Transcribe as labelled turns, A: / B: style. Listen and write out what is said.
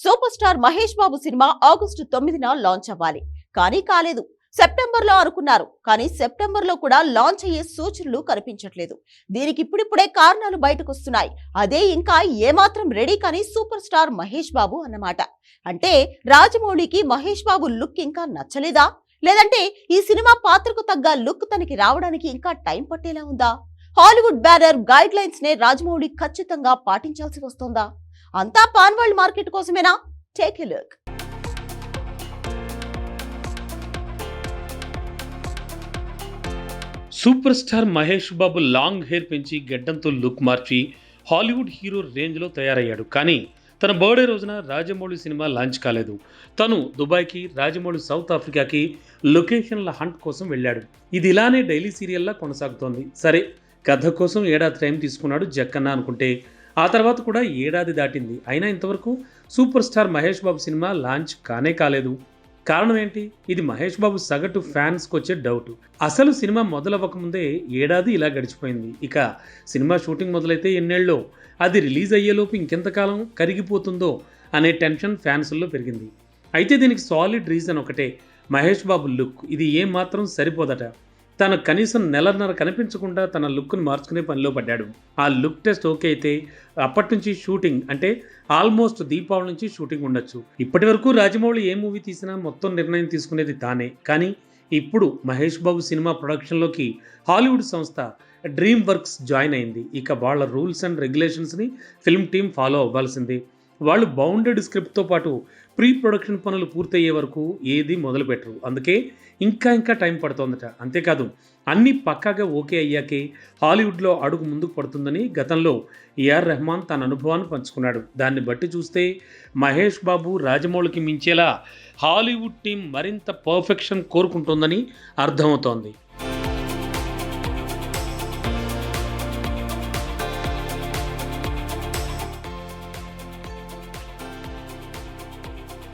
A: Super star Mahesh Babu cinema August తొమ్మిదిన launch అవ్వాలి. కానీ కాలేదు. సెప్టెంబర్లో అనుకున్నారు. కానీ సెప్టెంబర్లో కూడా లాంచ్ అయ్యే సూచనలు కనిపించట్లేదు. దీనికి ఇప్పుడిప్పుడే కారణాలు బయటకు వస్తున్నాయి అదే ఇంకా ఏమాత్రం రెడీ కానీ సూపర్ స్టార్ మహేష్ బాబు అన్నమాట. అంటే రాజమౌళికి మహేష్ బాబు లుక్ ఇంకా నచ్చలేదా? లేదంటే ఈ సినిమా పాత్రకు తగ్గ లుక్ తనకి రావడానికి ఇంకా టైం పట్టేలా ఉందా? హాలీవుడ్ బ్యానర్ గైడ్ లైన్స్ నే రాజమౌళి ఖచ్చితంగా పాటించాల్సి వస్తుందా? అంతా pan world market కోసమేనా? Take a look.
B: Super star Mahesh Babu long hair పెంచి గడ్డంతో లుక్ మార్చి హాలీవుడ్ హీరో రేంజ్లో తయారయ్యాడు. కానీ తన బర్త్డే రోజున రాజమౌళి సినిమా లాంచ్ కాలేదు. తను దుబాయ్కి రాజమౌళి సౌత్ ఆఫ్రికాకి లొకేషన్ల హంట్ కోసం వెళ్ళాడు. ఇది ఇలానే డైలీ సీరియల్లా కొనసాగుతోంది. సరే కథ కోసం ఏడాది టైం తీసుకున్నాడు జక్కన్న అనుకుంటే ఆ తర్వాత కూడా ఏడాది దాటింది. అయినా ఇంతవరకు super star Mahesh Babu cinema launch కానే కాలేదు. కారణం ఏంటి? ఇది మహేష్ బాబు సగటు ఫ్యాన్స్కి వచ్చే డౌట్. అసలు సినిమా మొదలవ్వకముందే ఏడాది ఇలా గడిచిపోయింది. ఇక సినిమా షూటింగ్ మొదలైతే ఎన్నేళ్ళో అది రిలీజ్ అయ్యేలోపు ఇంకెంతకాలం కరిగిపోతుందో అనే టెన్షన్ ఫ్యాన్స్లో పెరిగింది. అయితే దీనికి సాలిడ్ రీజన్ ఒకటే మహేష్ బాబు లుక్. ఇది ఏమాత్రం మాత్రం సరిపోదట. తను కనీసం నెలన్నర కనిపించకుండా తన లుక్ను మార్చుకునే పనిలో పడ్డాడు. ఆ లుక్ టెస్ట్ ఓకే అయితే అప్పటి నుంచి షూటింగ్ అంటే ఆల్మోస్ట్ దీపావళి నుంచి షూటింగ్ ఉండొచ్చు. ఇప్పటి వరకు రాజమౌళి ఏ మూవీ తీసినా మొత్తం నిర్ణయం తీసుకునేది తానే. కానీ ఇప్పుడు మహేష్ బాబు సినిమా ప్రొడక్షన్లోకి హాలీవుడ్ సంస్థ డ్రీమ్ వర్క్స్ జాయిన్ అయింది. ఇక వాళ్ళ రూల్స్ అండ్ రెగ్యులేషన్స్ని ఫిల్మ్ టీమ్ ఫాలో అవ్వాల్సిందే. వాళ్ళు బౌండెడ్ స్క్రిప్ట్తో పాటు ప్రీ ప్రొడక్షన్ పనులు పూర్తయ్యే వరకు ఏది మొదలుపెట్టరు. అందుకే ఇంకా ఇంకా టైం పడుతోందట. అంతేకాదు అన్నీ పక్కాగా ఓకే అయ్యాకే హాలీవుడ్లో అడుగు ముందుకు పడుతుందని గతంలో ఏఆర్ రెహమాన్ తన అనుభవాన్ని పంచుకున్నాడు. దాన్ని బట్టి చూస్తే మహేష్ బాబు రాజమౌళికి మించేలా హాలీవుడ్ టీం మరింత పర్ఫెక్షన్ కోరుకుంటుందని అర్థమవుతోంది.